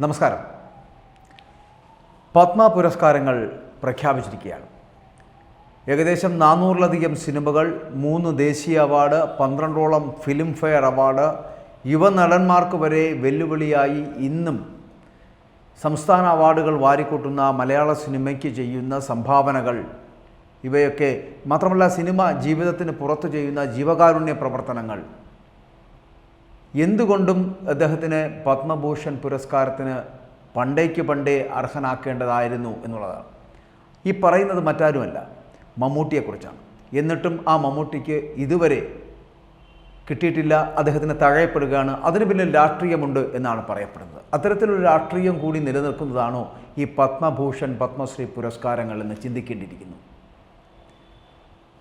നമസ്കാരം. പത്മ പുരസ്കാരങ്ങൾ പ്രഖ്യാപിച്ചിരിക്കുകയാണ്. ഏകദേശം നാനൂറിലധികം സിനിമകൾ മൂന്ന് ദേശീയ അവാർഡ് പന്ത്രണ്ടോളം ഫിലിം ഫെയർ അവാർഡ് യുവ നടന്മാർക്ക് വരെ വെല്ലുവിളിയായി ഇന്നും സംസ്ഥാന അവാർഡുകൾ വാരിക്കൂട്ടുന്ന മലയാള സിനിമയ്ക്ക് ചെയ്യുന്ന സംഭാവനകൾ. ഇവയൊക്കെ മാത്രമല്ല സിനിമ ജീവിതത്തിന് പുറത്തു ചെയ്യുന്ന ജീവകാരുണ്യ പ്രവർത്തനങ്ങൾ. എന്തുകൊണ്ടും അദ്ദേഹത്തിന് പത്മഭൂഷൺ പുരസ്കാരത്തിന് പണ്ടേക്ക് പണ്ടേ അർഹനാക്കേണ്ടതായിരുന്നു എന്നുള്ളതാണ്. ഈ പറയുന്നത് മറ്റാരുമല്ല മമ്മൂട്ടിയെക്കുറിച്ചാണ്. എന്നിട്ടും ആ മമ്മൂട്ടിക്ക് ഇതുവരെ കിട്ടിയിട്ടില്ല അദ്ദേഹത്തിന് തഴയപ്പെടുകയാണ് അതിന് പിന്നിൽ രാഷ്ട്രീയമുണ്ട് എന്നാണ് പറയപ്പെടുന്നത്. അത്തരത്തിലൊരു രാഷ്ട്രീയം കൂടി നിലനിൽക്കുന്നതാണോ ഈ പത്മഭൂഷൺ പത്മശ്രീ പുരസ്കാരങ്ങൾ എന്ന് ചിന്തിക്കേണ്ടിയിരിക്കുന്നു?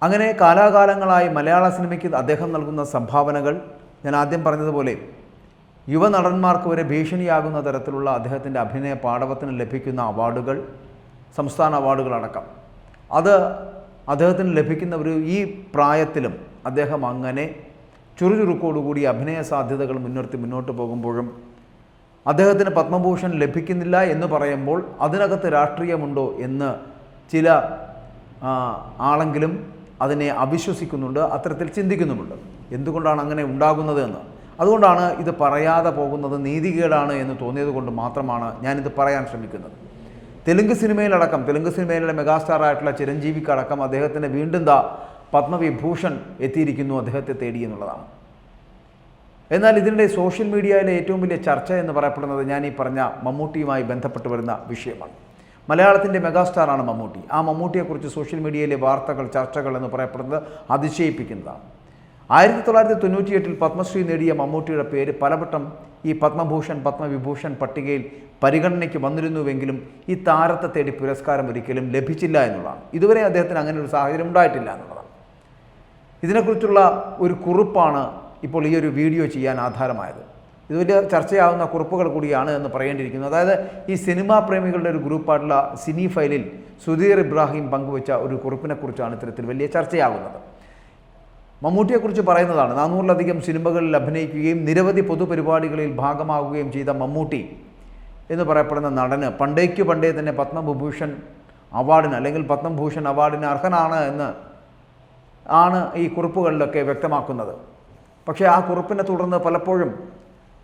അങ്ങനെ കാലാകാലങ്ങളായി മലയാള സിനിമയ്ക്ക് അദ്ദേഹം നൽകുന്ന സംഭാവനകൾ ഞാൻ ആദ്യം പറഞ്ഞതുപോലെ യുവനടന്മാർക്ക് വരെ ഭീഷണിയാകുന്ന തരത്തിലുള്ള അദ്ദേഹത്തിന്റെ അഭിനയ പാടവത്തിന് ലഭിക്കുന്ന അവാർഡുകൾ സംസ്ഥാന അവാർഡുകളടക്കം. അത് അദ്ദേഹത്തിന് ലഭിക്കുന്ന ഒരു ഈ പ്രായത്തിലും അദ്ദേഹം അങ്ങനെ ചുറുചുറുക്കോടുകൂടി അഭിനയ സാധ്യതകൾ മുൻനിർത്തി മുന്നോട്ട് പോകുമ്പോഴും അദ്ദേഹത്തിന് പത്മഭൂഷൺ ലഭിക്കുന്നില്ല എന്ന് പറയുമ്പോൾ അതിനകത്ത് രാഷ്ട്രീയമുണ്ടോ എന്ന് ചില ആളെങ്കിലും അതിനെ അവിശ്വസിക്കുന്നുണ്ട് അത്തരത്തിൽ ചിന്തിക്കുന്നുമുണ്ട്. എന്തുകൊണ്ടാണ് അങ്ങനെ ഉണ്ടാകുന്നത് എന്ന്. അതുകൊണ്ടാണ് ഇത് പറയാതെ പോകുന്നത് നീതികേടാണ് എന്ന് തോന്നിയത് കൊണ്ട് മാത്രമാണ് ഞാനിത് പറയാൻ ശ്രമിക്കുന്നത്. തെലുങ്ക് സിനിമയിലടക്കം തെലുങ്ക് സിനിമയിലെ മെഗാസ്റ്റാർ ആയിട്ടുള്ള ചിരഞ്ജീവിക്കടക്കം അദ്ദേഹത്തിന് വീണ്ടും ദാ പത്മവിഭൂഷൺ എത്തിയിരിക്കുന്നു അദ്ദേഹത്തെ തേടി എന്നുള്ളതാണ്. എന്നാൽ ഇതിന്റെ സോഷ്യൽ മീഡിയയിലെ ഏറ്റവും വലിയ ചർച്ച എന്ന് പറയപ്പെടുന്നത് ഞാൻ ഈ പറഞ്ഞ മമ്മൂട്ടിയുമായി ബന്ധപ്പെട്ട് വരുന്ന വിഷയമാണ്. മലയാളത്തിന്റെ മെഗാസ്റ്റാറാണ് മമ്മൂട്ടി. ആ മമ്മൂട്ടിയെക്കുറിച്ച് സോഷ്യൽ മീഡിയയിലെ വാർത്തകൾ ചർച്ചകൾ എന്ന് പറയപ്പെടുന്നത് അതിശയിപ്പിക്കുന്നതാണ്. ആയിരത്തി തൊള്ളായിരത്തി തൊണ്ണൂറ്റിയെട്ടിൽ പത്മശ്രീ നേടിയ മമ്മൂട്ടിയുടെ പേര് പലവട്ടം ഈ പത്മഭൂഷൺ പത്മവിഭൂഷൺ പട്ടികയിൽ പരിഗണനയ്ക്ക് വന്നിരുന്നുവെങ്കിലും ഈ താരത്തെ തേടി പുരസ്കാരം ഒരിക്കലും ലഭിച്ചില്ല എന്നുള്ളതാണ്. ഇതുവരെ അദ്ദേഹത്തിന് അങ്ങനെ ഒരു സാഹചര്യം ഉണ്ടായിട്ടില്ല എന്നുള്ളതാണ്. ഇതിനെക്കുറിച്ചുള്ള ഒരു കുറിപ്പാണ് ഇപ്പോൾ ഈ ഒരു വീഡിയോ ചെയ്യാൻ ആധാരമായത്. ഇത് വലിയ ചർച്ചയാവുന്ന കുറിപ്പുകൾ കൂടിയാണ് എന്ന് പറയേണ്ടിയിരിക്കുന്നു. അതായത് ഈ സിനിമാ പ്രേമികളുടെ ഒരു ഗ്രൂപ്പായിട്ടുള്ള സിനി ഫയലിൽ സുധീർ ഇബ്രാഹിം പങ്കുവച്ച ഒരു കുറിപ്പിനെക്കുറിച്ചാണ് ഇത്തരത്തിൽ വലിയ ചർച്ചയാകുന്നത് മമ്മൂട്ടിയെക്കുറിച്ച് പറയുന്നതാണ് നാനൂറിലധികം സിനിമകളിൽ അഭിനയിക്കുകയും നിരവധി പൊതുപരിപാടികളിൽ ഭാഗമാകുകയും ചെയ്ത മമ്മൂട്ടി എന്ന് പറയപ്പെടുന്ന നടന് പണ്ടേക്ക് പണ്ടേ തന്നെ പത്മവിഭൂഷൺ അവാർഡിന് അല്ലെങ്കിൽ പത്മഭൂഷൺ അവാർഡിന് അർഹനാണ് എന്ന് ആണ് ഈ കുറിപ്പുകളിലൊക്കെ വ്യക്തമാക്കുന്നത്. പക്ഷേ ആ കുറിപ്പിനെ തുടർന്ന് പലപ്പോഴും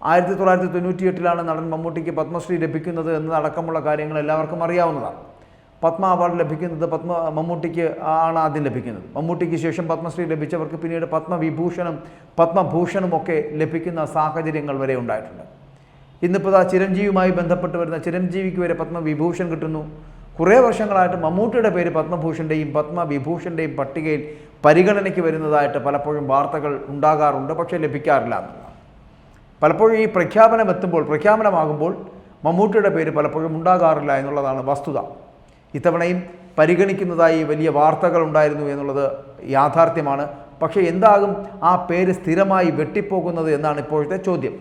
ആയിരത്തി തൊള്ളായിരത്തി തൊണ്ണൂറ്റിയെട്ടിലാണ് നടൻ മമ്മൂട്ടിക്ക് പത്മശ്രീ ലഭിക്കുന്നത് എന്നതടക്കമുള്ള കാര്യങ്ങൾ എല്ലാവർക്കും അറിയാവുന്നതാണ്. പത്മ അവാർഡ് ലഭിക്കുന്നത് പത്മ മമ്മൂട്ടിക്ക് ആണ് ആദ്യം ലഭിക്കുന്നത്. മമ്മൂട്ടിക്ക് ശേഷം പത്മശ്രീ ലഭിച്ചവർക്ക് പിന്നീട് പത്മവിഭൂഷണും പത്മഭൂഷണും ഒക്കെ ലഭിക്കുന്ന സാഹചര്യങ്ങൾ വരെ ഉണ്ടായിട്ടുണ്ട്. ഇന്നിപ്പോൾ ആ ചിരഞ്ജീവിയുമായി ബന്ധപ്പെട്ട് വരുന്ന ചിരഞ്ജീവിക്ക് വരെ പത്മവിഭൂഷൺ കിട്ടുന്നു. കുറേ വർഷങ്ങളായിട്ട് മമ്മൂട്ടിയുടെ പേര് പത്മഭൂഷന്റെയും പത്മവിഭൂഷന്റെയും പട്ടികയിൽ പരിഗണനയ്ക്ക് വരുന്നതായിട്ട് പലപ്പോഴും വാർത്തകൾ ഉണ്ടാകാറുണ്ട് പക്ഷേ ലഭിക്കാറില്ല എന്നുള്ളതാണ്. പലപ്പോഴും ഈ പ്രഖ്യാപനം എത്തുമ്പോൾ പ്രഖ്യാപനമാകുമ്പോൾ മമ്മൂട്ടിയുടെ പേര് പലപ്പോഴും ഉണ്ടാകാറില്ല എന്നുള്ളതാണ് വസ്തുത. ഇത്തവണയും പരിഗണിക്കുന്നതായി വലിയ വാർത്തകൾ ഉണ്ടായിരുന്നു എന്നുള്ളത് യാഥാർത്ഥ്യമാണ്. പക്ഷേ എന്താകും ആ പേര് സ്ഥിരമായി വെട്ടിപ്പോകുന്നത് എന്നാണ് ഇപ്പോഴത്തെ ചോദ്യം.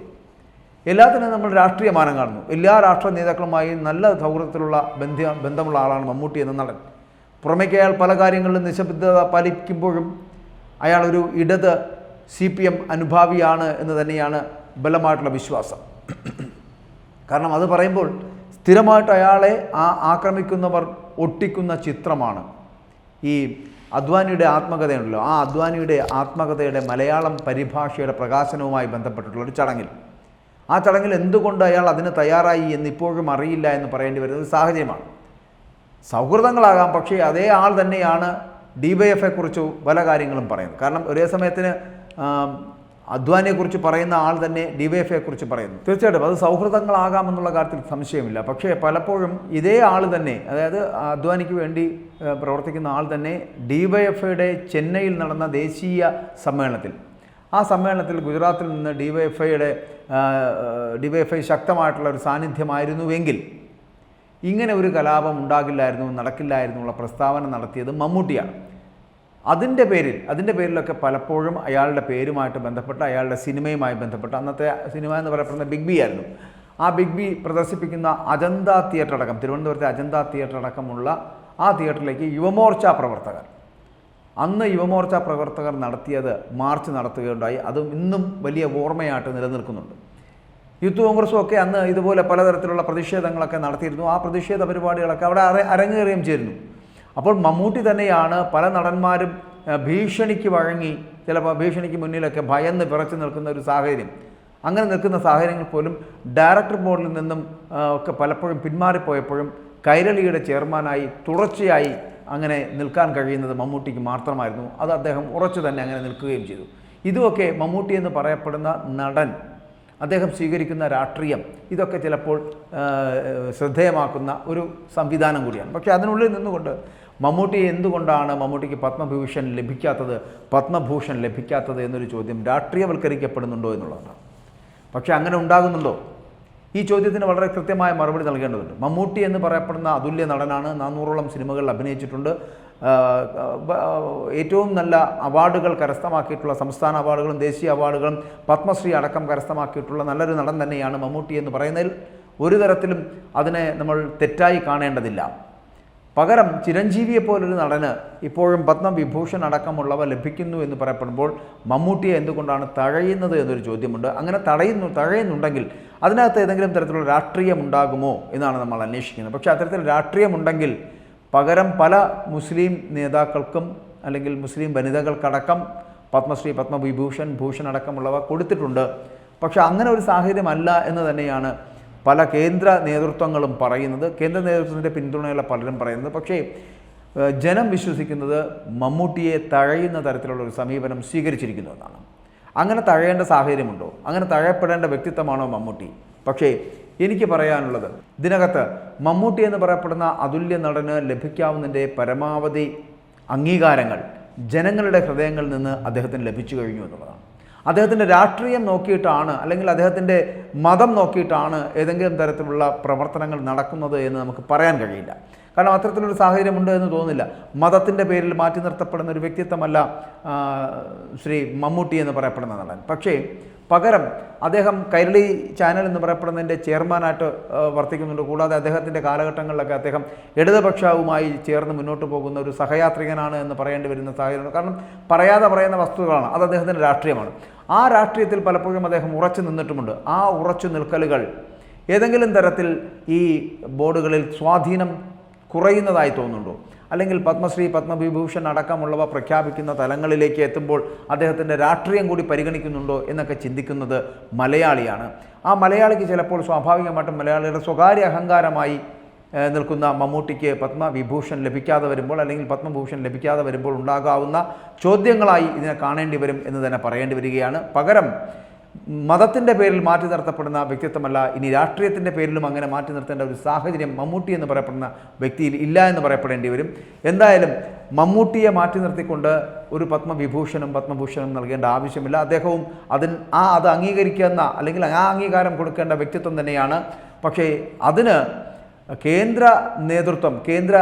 എല്ലാത്തിനും നമ്മൾ രാഷ്ട്രീയ മാനം കാണുന്നു. എല്ലാ രാഷ്ട്ര നേതാക്കളുമായും നല്ല സൗഹൃദത്തിലുള്ള ബന്ധ ബന്ധമുള്ള ആളാണ് മമ്മൂട്ടി എന്ന നടൻ. പുറമേക്ക് അയാൾ പല കാര്യങ്ങളിലും നിശബ്ദത പാലിക്കുമ്പോഴും അയാളൊരു ഇടത് സി പി എം അനുഭാവിയാണ് എന്ന് തന്നെയാണ് ബലമായിട്ടുള്ള വിശ്വാസം. കാരണം അത് പറയുമ്പോൾ സ്ഥിരമായിട്ട് അയാളെ ആ ആക്രമിക്കുന്നവർ ഒട്ടിക്കുന്ന ചിത്രമാണ്. ഈ അദ്വാനിയുടെ ആത്മകഥയുണ്ടല്ലോ. ആ അദ്വാനിയുടെ ആത്മകഥയുടെ മലയാളം പരിഭാഷയുടെ പ്രകാശനവുമായി ബന്ധപ്പെട്ടിട്ടുള്ള ഒരു ചടങ്ങിൽ. ആ ചടങ്ങിൽ എന്തുകൊണ്ട് അയാൾ അതിന് തയ്യാറായി എന്ന് ഇപ്പോഴും അറിയില്ല എന്ന് പറയേണ്ടി വരുന്ന ഒരു സാഹചര്യമാണ്. സൗഹൃദങ്ങളാകാം പക്ഷേ അതേ ആൾ തന്നെയാണ് ഡി വൈ എഫ് കുറിച്ച് പല കാര്യങ്ങളും പറയുന്നത്. കാരണം ഒരേ സമയത്തിന് അദ്വാനിയെക്കുറിച്ച് പറയുന്ന ആൾ തന്നെ ഡി വൈ കുറിച്ച് പറയുന്നു. തീർച്ചയായിട്ടും അത് സൗഹൃദങ്ങളാകാമെന്നുള്ള കാര്യത്തിൽ സംശയമില്ല. പക്ഷേ പലപ്പോഴും ഇതേ ആൾ തന്നെ അതായത് അദ്വാനിക്ക് വേണ്ടി പ്രവർത്തിക്കുന്ന ആൾ തന്നെ ഡി വൈ ചെന്നൈയിൽ നടന്ന ദേശീയ സമ്മേളനത്തിൽ. ആ സമ്മേളനത്തിൽ ഗുജറാത്തിൽ നിന്ന് ഡി ഡിവൈഎഫ്ഐ ശക്തമായിട്ടുള്ള ഒരു സാന്നിധ്യമായിരുന്നുവെങ്കിൽ ഇങ്ങനെ ഒരു കലാപം ഉണ്ടാകില്ലായിരുന്നു നടക്കില്ലായിരുന്നു എന്നുള്ള പ്രസ്താവന നടത്തിയത് മമ്മൂട്ടിയാണ്. അതിന്റെ പേരിൽ അതിന്റെ പേരിലൊക്കെ പലപ്പോഴും അയാളുടെ പേരുമായിട്ട് ബന്ധപ്പെട്ട അയാളുടെ സിനിമയുമായി ബന്ധപ്പെട്ട അന്നത്തെ സിനിമ എന്ന് പറയപ്പെടുന്ന ബിഗ് ബി ആയിരുന്നു. ആ ബിഗ് ബി പ്രദർശിപ്പിക്കുന്ന അജന്ത തിയേറ്റർ അടക്കം തിരുവനന്തപുരത്തെ അജന്ത തിയേറ്റർ അടക്കമുള്ള ആ തിയേറ്ററിലേക്ക് യുവമോർച്ച പ്രവർത്തകർ. അന്ന് യുവമോർച്ച പ്രവർത്തകർ നടത്തിയത് മാർച്ച് നടത്തുകയുണ്ടായി. അതും ഇന്നും വലിയ ഓർമ്മയായിട്ട് നിലനിൽക്കുന്നുണ്ട്. യൂത്ത് കോൺഗ്രസും ഒക്കെ അന്ന് ഇതുപോലെ പലതരത്തിലുള്ള പ്രതിഷേധങ്ങളൊക്കെ നടത്തിയിരുന്നു. ആ പ്രതിഷേധ പരിപാടികളൊക്കെ അവിടെ അര അരങ്ങേറുകയും ചെയ്തിരുന്നു. അപ്പോൾ മമ്മൂട്ടി തന്നെയാണ് പല നടന്മാരും ഭീഷണിക്ക് വഴങ്ങി ചിലപ്പോൾ ഭീഷണിക്ക് മുന്നിലൊക്കെ ഭയന്ന് വിറച്ചു നിൽക്കുന്ന ഒരു സാഹചര്യം. അങ്ങനെ നിൽക്കുന്ന സാഹചര്യങ്ങൾ പോലും ഡയറക്ടർ ബോർഡിൽ നിന്നും ഒക്കെ പലപ്പോഴും പിന്മാറിപ്പോയപ്പോഴും കൈരളിയുടെ ചെയർമാനായി തുടർച്ചയായി അങ്ങനെ നിൽക്കാൻ കഴിയുന്നത് മമ്മൂട്ടിക്ക് മാത്രമായിരുന്നു. അത് അദ്ദേഹം ഉറച്ചു തന്നെ അങ്ങനെ നിൽക്കുകയും ചെയ്തു. ഇതുമൊക്കെ മമ്മൂട്ടി എന്ന് പറയപ്പെടുന്ന നടൻ അദ്ദേഹം സ്വീകരിക്കുന്ന രാഷ്ട്രീയം ഇതൊക്കെ ചിലപ്പോൾ ശ്രദ്ധേയമാക്കുന്ന ഒരു സംവിധാനം കൂടിയാണ്. പക്ഷേ അതിനുള്ളിൽ നിന്നുകൊണ്ട് മമ്മൂട്ടി എന്തുകൊണ്ടാണ് മമ്മൂട്ടിക്ക് പത്മഭൂഷൺ ലഭിക്കാത്തത് പത്മഭൂഷൺ ലഭിക്കാത്തത് എന്നൊരു ചോദ്യം രാഷ്ട്രീയവൽക്കരിക്കപ്പെടുന്നുണ്ടോ എന്നുള്ളതാണ്. പക്ഷേ അങ്ങനെ ഉണ്ടാകുന്നുണ്ടോ? ഈ ചോദ്യത്തിന് വളരെ കൃത്യമായ മറുപടി നൽകേണ്ടതുണ്ട്. മമ്മൂട്ടി എന്ന് പറയപ്പെടുന്ന അതുല്യ നടനാണ് നാനൂറോളം സിനിമകളിൽ അഭിനയിച്ചിട്ടുണ്ട്. ഏറ്റവും നല്ല അവാർഡുകൾ കരസ്ഥമാക്കിയിട്ടുള്ള സംസ്ഥാന അവാർഡുകളും ദേശീയ അവാർഡുകളും പത്മശ്രീ അടക്കം കരസ്ഥമാക്കിയിട്ടുള്ള നല്ലൊരു നടൻ തന്നെയാണ് മമ്മൂട്ടി എന്ന് പറയുന്നതിൽ ഒരു തരത്തിലും അതിനെ നമ്മൾ തെറ്റായി കാണേണ്ടതില്ല. പകരം ചിരഞ്ജീവിയെ പോലൊരു നടന് ഇപ്പോഴും പത്മവിഭൂഷൺ അടക്കമുള്ളവ ലഭിക്കുന്നു എന്ന് പറയപ്പെടുമ്പോൾ മമ്മൂട്ടിയെ എന്തുകൊണ്ടാണ് തഴയുന്നത് എന്നൊരു ചോദ്യമുണ്ട്. അങ്ങനെ തടയുന്നു തഴയുന്നുണ്ടെങ്കിൽ അതിനകത്ത് ഏതെങ്കിലും തരത്തിലുള്ള രാഷ്ട്രീയം ഉണ്ടാകുമോ എന്നാണ് നമ്മൾ അന്വേഷിക്കുന്നത്. പക്ഷേ അത്തരത്തിൽ രാഷ്ട്രീയമുണ്ടെങ്കിൽ പകരം പല മുസ്ലിം നേതാക്കൾക്കും അല്ലെങ്കിൽ മുസ്ലിം വനിതകൾക്കടക്കം പത്മശ്രീ പത്മവിഭൂഷൺ ഭൂഷൺ അടക്കമുള്ളവ കൊടുത്തിട്ടുണ്ട്. പക്ഷേ അങ്ങനെ ഒരു സാഹചര്യമല്ല എന്ന് തന്നെയാണ് പല കേന്ദ്ര നേതൃത്വങ്ങളും പറയുന്നത് കേന്ദ്ര നേതൃത്വത്തിന്റെ പിന്തുണയുള്ള പലരും പറയുന്നത്. പക്ഷേ ജനം വിശ്വസിക്കുന്നത് മമ്മൂട്ടിയെ തഴയുന്ന തരത്തിലുള്ള ഒരു സമീപനം സ്വീകരിച്ചിരിക്കുന്നു എന്നാണ്. അങ്ങനെ തഴയേണ്ട സാഹചര്യമുണ്ടോ? അങ്ങനെ തഴയപ്പെടേണ്ട വ്യക്തിത്വമാണോ മമ്മൂട്ടി? പക്ഷേ എനിക്ക് പറയാനുള്ളത് ഇതിനകത്ത് മമ്മൂട്ടി എന്ന് പറയപ്പെടുന്ന അതുല്യ നടന് ലഭിക്കാവുന്നതിന്റെ പരമാവധി അംഗീകാരങ്ങൾ ജനങ്ങളുടെ ഹൃദയങ്ങളിൽ നിന്ന് അദ്ദേഹത്തിന് ലഭിച്ചു കഴിഞ്ഞു എന്നുള്ളതാണ്. അദ്ദേഹത്തിന്റെ രാഷ്ട്രീയം നോക്കിയിട്ടാണ് അല്ലെങ്കിൽ അദ്ദേഹത്തിന്റെ മതം നോക്കിയിട്ടാണ് ഏതെങ്കിലും തരത്തിലുള്ള പ്രവർത്തനങ്ങൾ നടക്കുന്നത് എന്ന് നമുക്ക് പറയാൻ കഴിയില്ല. കാരണം അത്തരത്തിലൊരു സാഹചര്യമുണ്ട് എന്ന് തോന്നുന്നില്ല. മതത്തിന്റെ പേരിൽ മാറ്റി നിർത്തപ്പെടുന്ന ഒരു വ്യക്തിത്വമല്ല ശ്രീ മമ്മൂട്ടി എന്ന് പറയപ്പെടുന്ന നടൻ. പക്ഷേ പകരം അദ്ദേഹം കൈരളി ചാനൽ എന്ന് പറയപ്പെടുന്നതിന്റെ ചെയർമാനായിട്ട് വർത്തിക്കുന്നുണ്ട്. കൂടാതെ അദ്ദേഹത്തിന്റെ കാലഘട്ടങ്ങളിലൊക്കെ അദ്ദേഹം ഇടതുപക്ഷവുമായി ചേർന്ന് മുന്നോട്ട് പോകുന്ന ഒരു സഹയാത്രികനാണ് എന്ന് പറയേണ്ടി വരുന്ന സാഹചര്യമാണ് കാരണം പറയാതെ പറയുന്ന വസ്തുക്കളാണ് അത് അദ്ദേഹത്തിന്റെ രാഷ്ട്രീയമാണ്. ആ രാഷ്ട്രീയത്തിൽ പലപ്പോഴും അദ്ദേഹം ഉറച്ചു നിന്നിട്ടുമുണ്ട്. ആ ഉറച്ചു നിൽക്കലുകൾ ഏതെങ്കിലും തരത്തിൽ ഈ ബോർഡുകളിൽ സ്വാധീനം കുറയുന്നതായി തോന്നുന്നുണ്ടോ? അല്ലെങ്കിൽ പത്മശ്രീ പത്മവിഭൂഷൺ അടക്കമുള്ളവ പ്രഖ്യാപിക്കുന്ന തലങ്ങളിലേക്ക് എത്തുമ്പോൾ അദ്ദേഹത്തിന്റെ രാഷ്ട്രീയം കൂടി പരിഗണിക്കുന്നുണ്ടോ എന്നൊക്കെ ചിന്തിക്കുന്നത് മലയാളിയാണ്. ആ മലയാളിക്ക് ചിലപ്പോൾ സ്വാഭാവികമായിട്ടും മലയാളിയുടെ സ്വകാര്യ അഹങ്കാരമായി നിൽക്കുന്ന മമ്മൂട്ടിക്ക് പത്മവിഭൂഷൺ ലഭിക്കാതെ വരുമ്പോൾ അല്ലെങ്കിൽ പത്മഭൂഷൺ ലഭിക്കാതെ വരുമ്പോൾ ഉണ്ടാകാവുന്ന ചോദ്യങ്ങളായി ഇതിനെ കാണേണ്ടി വരും എന്ന് തന്നെ പറയേണ്ടി വരികയാണ്. പകരം മതത്തിന്റെ പേരിൽ മാറ്റി നിർത്തപ്പെടുന്ന വ്യക്തിത്വമല്ല ഇനി രാഷ്ട്രീയത്തിന്റെ പേരിലും അങ്ങനെ മാറ്റി നിർത്തേണ്ട ഒരു സാഹചര്യം മമ്മൂട്ടി എന്ന് പറയപ്പെടുന്ന വ്യക്തിയിൽ ഇല്ല എന്ന് പറയപ്പെടേണ്ടി വരും. എന്തായാലും മമ്മൂട്ടിയെ മാറ്റി നിർത്തിക്കൊണ്ട് ഒരു പത്മവിഭൂഷണം പത്മഭൂഷണം നൽകേണ്ട ആവശ്യമില്ല. അദ്ദേഹവും അതിന് ആ അത് അംഗീകരിക്കുന്ന അല്ലെങ്കിൽ ആ അംഗീകാരം കൊടുക്കേണ്ട വ്യക്തിത്വം തന്നെയാണ്. പക്ഷേ അതിന് കേന്ദ്ര നേതൃത്വം കേന്ദ്ര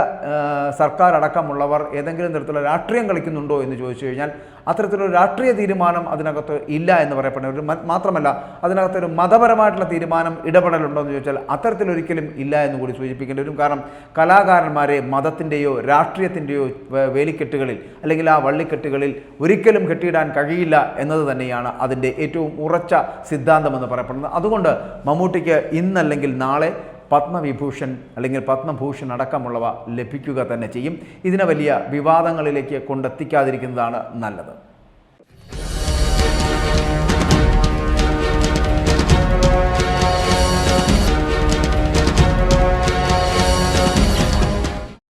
സർക്കാർ അടക്കമുള്ളവർ ഏതെങ്കിലും തരത്തിലുള്ള രാഷ്ട്രീയം കളിക്കുന്നുണ്ടോ എന്ന് ചോദിച്ചു കഴിഞ്ഞാൽ അത്തരത്തിലൊരു രാഷ്ട്രീയ തീരുമാനം അതിനകത്ത് ഇല്ല എന്ന് പറയപ്പെടുന്ന. ഒരു മാത്രമല്ല മാത്രമല്ല അതിനകത്തൊരു മതപരമായിട്ടുള്ള തീരുമാനം ഇടപെടലുണ്ടോ എന്ന് ചോദിച്ചാൽ അത്തരത്തിലൊരിക്കലും ഇല്ല എന്ന് കൂടി സൂചിപ്പിക്കേണ്ടി വരും. കാരണം കലാകാരന്മാരെ മതത്തിന്റെയോ രാഷ്ട്രീയത്തിന്റെയോ വേലിക്കെട്ടുകളിൽ അല്ലെങ്കിൽ ആ വള്ളിക്കെട്ടുകളിൽ ഒരിക്കലും കെട്ടിയിടാൻ കഴിയില്ല എന്നത് തന്നെയാണ് അതിന്റെ ഏറ്റവും ഉറച്ച സിദ്ധാന്തമെന്ന് പറയപ്പെടുന്നത്. അതുകൊണ്ട് മമ്മൂട്ടിക്ക് ഇന്നല്ലെങ്കിൽ നാളെ പത്മവിഭൂഷൺ അല്ലെങ്കിൽ പത്മഭൂഷൺ അടക്കമുള്ളവ ലഭിക്കുക തന്നെ ചെയ്യും. ഇതിനെ വലിയ വിവാദങ്ങളിലേക്ക് കൊണ്ടെത്തിക്കാതിരിക്കുന്നതാണ് നല്ലത്.